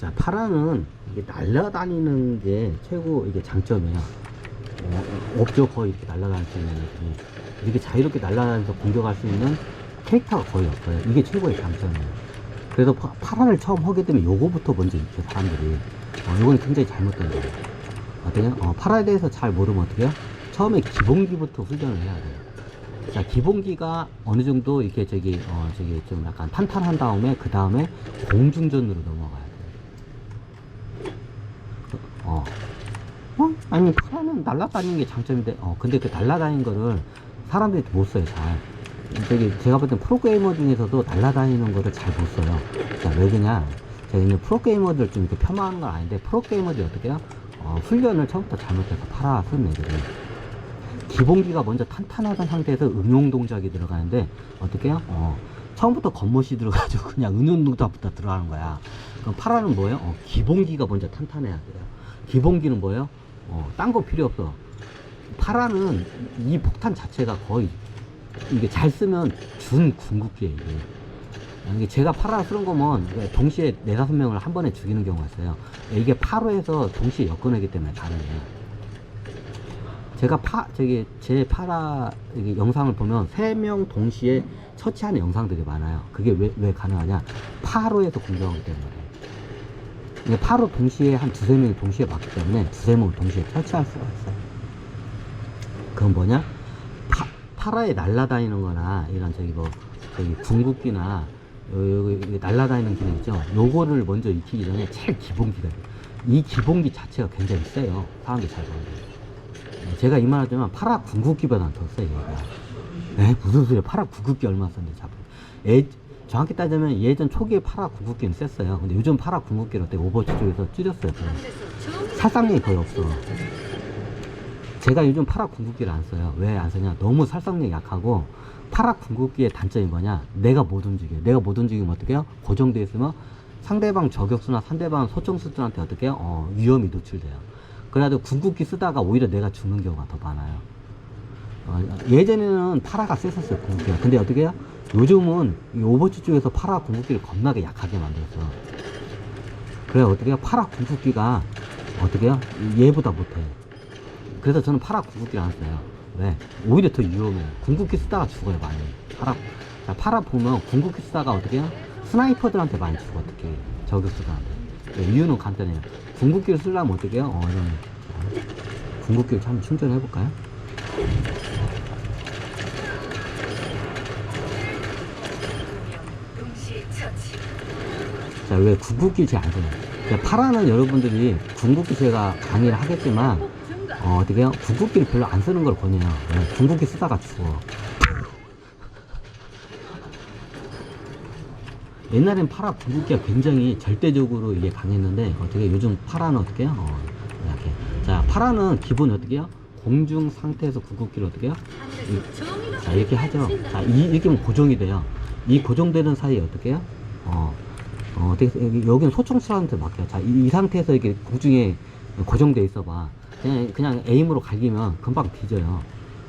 자, 파라는 이게 날아다니는 게 최고 이게 장점이에요. 어, 없죠. 거의 이렇게 날아다닐 수 있는 애들이. 이렇게 자유롭게 날아다니면서 공격할 수 있는 캐릭터가 거의 없어요. 이게 최고의 장점이에요. 그래서 파, 파라를 처음 하게 되면 요거부터 먼저 익혀, 사람들이. 어, 이건 굉장히 잘못된 거예요. 어때요? 어, 파라에 대해서 잘 모르면 어떻게 해요? 처음에 기본기부터 훈련을 해야 돼요. 자, 기본기가 어느 정도 이렇게 저기, 어, 저기 좀 약간 탄탄한 다음에, 그 다음에 공중전으로 넘어가야 돼요. 어. 어? 아니, 파라는 날아다니는 게 장점인데, 어, 근데 그 날아다니는 거를 사람들이 못 써요, 잘. 저기, 제가 볼 땐 프로게이머 중에서도 날아다니는 거를 잘 못 써요. 자, 왜 그냥, 제가 이제 프로게이머들 좀 이렇게 폄하하는 건 아닌데, 프로게이머들이 어떻게 해요? 어, 훈련을 처음부터 잘못해서 팔아 쓴 애들이. 기본기가 먼저 탄탄하던 상태에서 응용 동작이 들어가는데, 어떻게 해요? 어, 처음부터 겉멋이 들어가지고 그냥 응용 동작부터 들어가는 거야. 그럼 파라는 뭐예요? 어, 기본기가 먼저 탄탄해야 돼요. 기본기는 뭐예요? 어, 딴 거 필요 없어. 파라는 이 폭탄 자체가 거의 이게 잘 쓰면 준 궁극기예요, 이게. 이게 제가 파라 쓰는 거면 동시에 네 다섯 명을 한 번에 죽이는 경우가 있어요. 이게 파로에서 동시에 엮어내기 때문에 가능해요. 제가 파, 저기, 제 파라 영상을 보면 세 명 동시에 처치하는 영상들이 많아요. 그게 왜, 왜 가능하냐? 파로에서 공격하기 때문에. 이게 파로 동시에 한 두세 명이 동시에 맞기 때문에 두세 명을 동시에 처치할 수가 있어요. 그건 뭐냐? 파, 파라에 날아다니는 거나 이런 저기 뭐, 저기 궁극기나 요- 여기 날아다니는 기능 있죠? 요거를 먼저 익히기 전에 제일 기본기가. 이 기본기 자체가 굉장히 세요. 사람들이 잘 보는데. 제가 이 말 하지만 파라 궁극기보다는 더 세요. 에 무슨 소리야. 파라 궁극기 얼마 썼는데 자꾸. 예, 정확히 따지면 예전 초기에 파라 궁극기는 셌어요. 근데 요즘 파라 궁극기를 어때? 오버워치 쪽에서 줄였어요. 살상력이 거의 없어. 제가 요즘 파라 궁극기를 안 써요. 왜 안 쓰냐? 너무 살상력이 약하고 파라 궁극기의 단점이 뭐냐? 내가 못 움직여. 내가 못 움직이면 어떻게 해요? 고정되어 있으면 상대방 저격수나 상대방 소총수들한테 어떻게 해요? 어, 위험이 노출돼요. 그래도 궁극기 쓰다가 오히려 내가 죽는 경우가 더 많아요. 어, 예전에는 파라가 셌었어요, 궁극기가. 근데 어떻게 해요? 요즘은 이 오버워치 쪽에서 파라 궁극기를 겁나게 약하게 만들었어. 그래, 어떻게 해요? 파라 궁극기가 어떻게 해요? 얘보다 못해. 그래서 저는 파라 궁극기를 안 써요. 왜? 오히려 더 위험해요. 궁극기 쓰다가 죽어요, 많이. 파라, 자, 파라 보면 궁극기 쓰다가 어떻게 해요? 스나이퍼들한테 많이 죽어, 특히. 저격수들한테. 그 이유는 간단해요. 궁극기를 쓰려면 어떻게 해요? 어, 궁극기를 한번 충전해 볼까요? 자, 왜 궁극기 제안 써요? 자, 파라는 여러분들이 궁극기 제가 강의를 하겠지만, 어, 어떻게 해요? 궁극기를 별로 안 쓰는 걸 권해요. 왜? 궁극기 쓰다가 죽어. 옛날엔 파라 궁극기가 굉장히 절대적으로 이게 강했는데, 어떻게 요즘 파라는 어떻게 해요? 어, 이렇게. 자, 파라는 기본 어떻게 해요? 공중 상태에서 궁극기를 어떻게 해요? 이- 자, 이렇게 하죠. 자, 이, 이렇게 하면 고정이 돼요. 이 고정되는 사이에 어떻게 해요? 어, 어, 여기, 여기는 소총수한테 맡겨요. 자, 이, 이 상태에서 이게 공중에 고정돼 있어 봐. 그냥, 그냥 에임으로 갈기면 금방 뒤져요.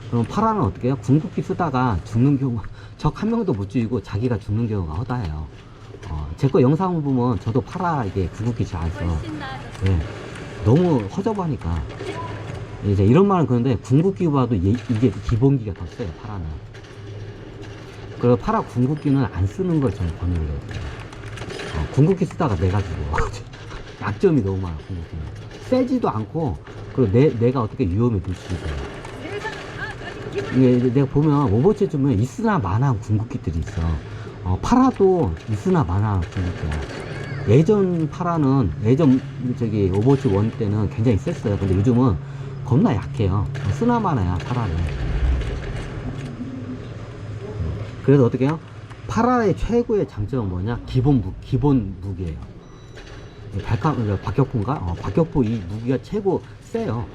그럼 파라는 어떻게 해요? 궁극기 쓰다가 죽는 경우, 적한 명도 못 죽이고 자기가 죽는 경우가 허다해요. 어, 제 거 영상을 보면 저도 파라 이게 궁극기 잘 안 써. 네. 너무 허접하니까. 이제 이런 말은 그런데 궁극기보다도 얘- 이게 기본기가 더 세요, 파라는. 그리고 파라 궁극기는 안 쓰는 걸 저는 권유를 해요. 어, 궁극기 쓰다가 내가 죽어. 약점이 너무 많아, 궁극기는. 세지도 않고, 그리고 내, 내가 어떻게 위험에 돼요. 이게 내가 보면 오버워치 보면 있으나 마나 궁극기들이 있어. 어, 파라도 있으나 마나 궁극기야. 예전 파라는 예전 저기 오버워치 원 때는 굉장히 셌어요. 근데 요즘은 겁나 약해요. 어, 쓰나 마나야 파라는. 그래서 어떻게 해요? 파라의 최고의 장점은 뭐냐? 기본 무, 기본 무기예요. 발칸, 어, 박격포인가? 어, 박격포 이 무기가 최고 세요.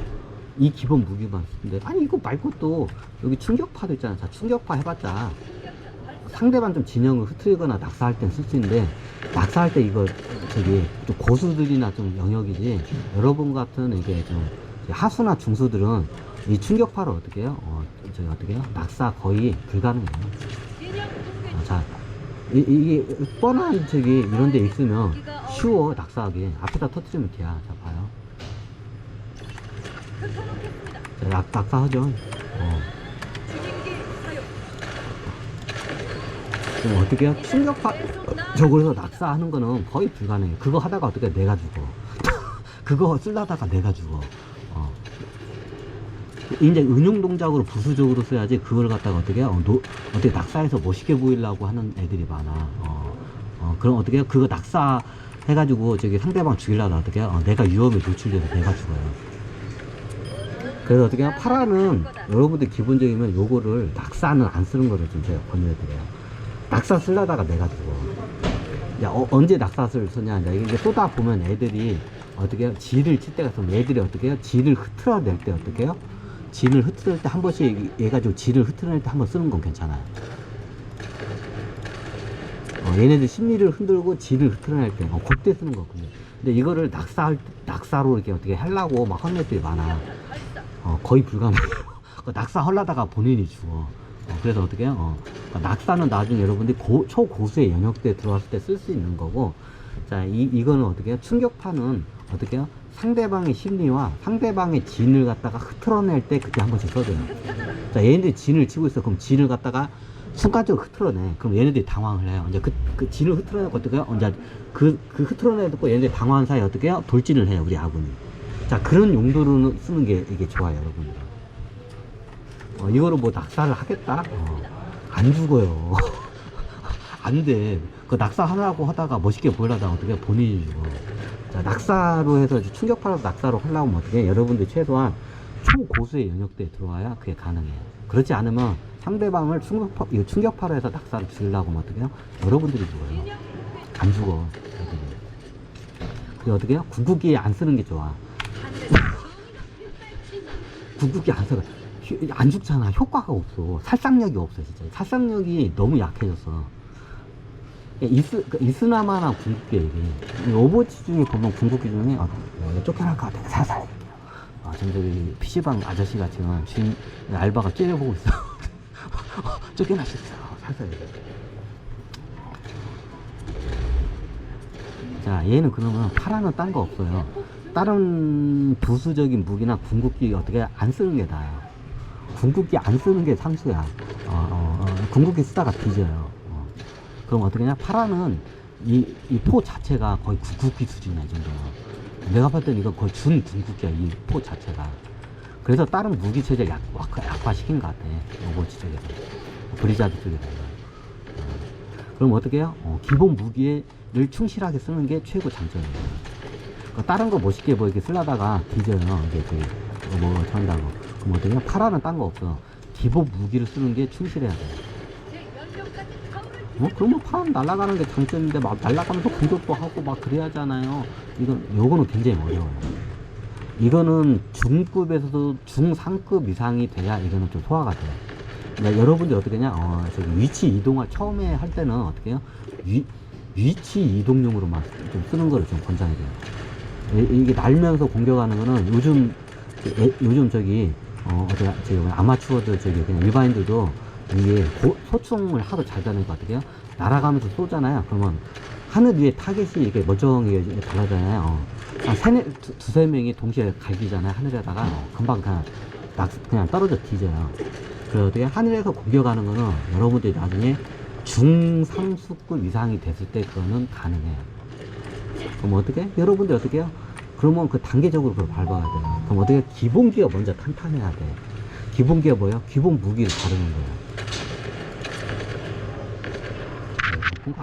이 기본 무기만 쓰는데 아니 이거 말고 또 여기 충격파도 있잖아. 자 충격파 해봤자 상대방 좀 진영을 흐트리거나 낙사할 땐 쓸 수 있는데 낙사할 때 이거 저기 좀 고수들이나 좀 영역이지 여러분 같은 이게 좀 하수나 중수들은 이 충격파를 어떻게 해요? 어, 저기 어떻게 해요? 낙사 거의 불가능해요. 어, 자 이, 이게 뻔한 저기 이런 데 있으면 쉬워 낙사하기 앞에다 터뜨리면 돼야 자 봐요. 자, 낙, 낙사하죠. 어. 어떻게 해요? 저거에서 낙사하는 거는 거의 불가능해요. 그거 하다가 어떻게 내가 죽어. 그거 쓰려다가 내가 죽어 어. 이제 은용 동작으로 부수적으로 써야지 그걸 갖다가 어떻게? 어, 노, 어떻게 낙사해서 멋있게 보이려고 하는 애들이 많아. 어, 어, 그럼 어떻게? 그거 낙사 해가지고 저기 상대방 죽이려다 어떻게? 어, 내가 위험에 노출돼서 내가 죽어요. 그래서 어떻게 해요? 파라는 여러분들 기본적이면 요거를 낙사는 안 쓰는 거를 좀 제가 권유해드려요. 낙사 쓰려다가 내가 죽어. 야, 어, 언제 낙사를 쓰냐. 이게 쏘다 보면 애들이 어떻게 해요? 지를 칠 때가 있으면 애들이 어떻게 해요? 지를 흐트러낼 때 어떻게 해요? 진을 흐트릴 때 한 번씩 얘 가지고 진을 흐트릴 때 한 번 쓰는 건 괜찮아요. 어, 얘네들 심리를 흔들고 진을 흐트러낼 때, 어, 그때 쓰는 거거든요. 근데 이거를 낙사, 낙사로 이렇게 어떻게 하려고 막 하는 애들이 많아. 어, 거의 불가능해요. 그 낙사 하려다가 본인이 죽어. 어, 그래서 어떻게 해요? 어, 그러니까 낙사는 나중에 여러분들이 고, 초고수의 영역대에 들어왔을 때 쓸 수 있는 거고, 자, 이, 이거는 어떻게 해요? 충격파는 어떻게 해요? 상대방의 심리와 상대방의 진을 갖다가 흐트러낼 때 그때 한 번씩 써줘요. 자, 얘네들이 진을 치고 있어. 그럼 진을 갖다가 순간적으로 흐트러내. 그럼 얘네들이 당황을 해요. 이제 그, 그 진을 흐트러내고 어떻게 해요? 이제 그, 그 흐트러내고 얘네들이 당황한 사이에 어떻게 해요? 돌진을 해요. 우리 아군이. 자, 그런 용도로 쓰는 게 이게 좋아요, 여러분들. 어, 이거를 뭐 낙사를 하겠다? 어, 안 죽어요. 안 돼. 그 낙사하려고 하다가 멋있게 보이려다가 어떻게 본인이 죽어. 자, 낙사로 해서 충격파로 낙사로 하려면 어떻게 해? 여러분들 최소한 초고수의 영역대에 들어와야 그게 가능해요. 그렇지 않으면 상대방을 충격파, 충격파로 해서 낙사를 죽이려고 하면 어떻게 해요? 여러분들이 죽어요. 안 죽어. 그게 어떻게 해요? 궁극기 안 쓰는 게 좋아. 궁극기 안 써. 안 죽잖아. 효과가 없어. 살상력이 없어, 진짜. 살상력이 너무 약해졌어. 이스, 그 이스나마나 궁극기 얘기. 이 오버워치 중에 보면 궁극기 중에, 아, 어, 쫓겨날 것 같아. 얘기해요. 아, 전 저기 PC방 아저씨가 지금 주인, 알바가 째려보고 있어. 어, 있어. 살살 얘기해. 자, 얘는 그러면 파라는 딴 거 없어요. 다른 부수적인 무기나 궁극기 어떻게 안 쓰는 게 나아요. 궁극기 안 쓰는 게 상수야. 어, 어, 어, 궁극기 쓰다가 뒤져요. 어. 그럼 어떻게 하냐? 파라는 이, 이 포 자체가 거의 궁극기 수준이야, 이 정도. 내가 봤을 땐 이거 거의 준 궁극기야, 이 포 자체가. 그래서 다른 무기 체제 약, 약화, 시킨 것 같아. 오버워치 쪽에서. 브리자드 쪽에서. 어. 그럼 어떻게 해요? 어, 기본 무기를 충실하게 쓰는 게 최고 장점이에요. 그 다른 거 멋있게 뭐 이렇게 쓰려다가 뒤져요. 이게 저기 뭐 한다고. 그럼 어떻게 해요? 파라는 딴 거 없어. 기본 무기를 쓰는 게 충실해야 돼. 뭐 그러면 파란 날아가는 게 장점인데 막 날아가면서 공격도 하고 막 그래야잖아요. 이건 요거는 굉장히 어려워요. 이거는 중급에서도 중상급 이상이 돼야 이거는 좀 소화가 돼요. 그러니까 여러분들 어떻게 하냐? 어, 저기 위치 이동을 처음에 할 때는 어떻게 해요? 위, 위치 이동용으로만 좀 쓰는 거를 좀 권장해줘요. 이- 이게 날면서 공격하는 거는 요즘 애- 요즘 저기 어 어디 저기 아마추어들 저기 그냥 일반인들도 이게 고- 소총을 하도 잘 다는 것 같아요. 날아가면서 쏘잖아요. 그러면 하늘 위에 타겟이 멀쩡하게 이렇게 달라잖아요. 어. 한 세네 두- 두세 명이 동시에 갈기잖아요. 하늘에다가 어, 금방 그냥 낙 그냥 떨어져 뒤져요. 어떻게 하늘에서 공격하는 거는 여러분들이 나중에 중상수급 이상이 됐을 때 그거는 가능해요. 그럼 어떻게? 여러분들 어떻게 해요? 그러면 그 단계적으로 그걸 밟아야 돼요. 그럼 어떻게? 기본기가 먼저 탄탄해야 돼. 기본기가 뭐예요? 기본 무기를 다루는 거예요.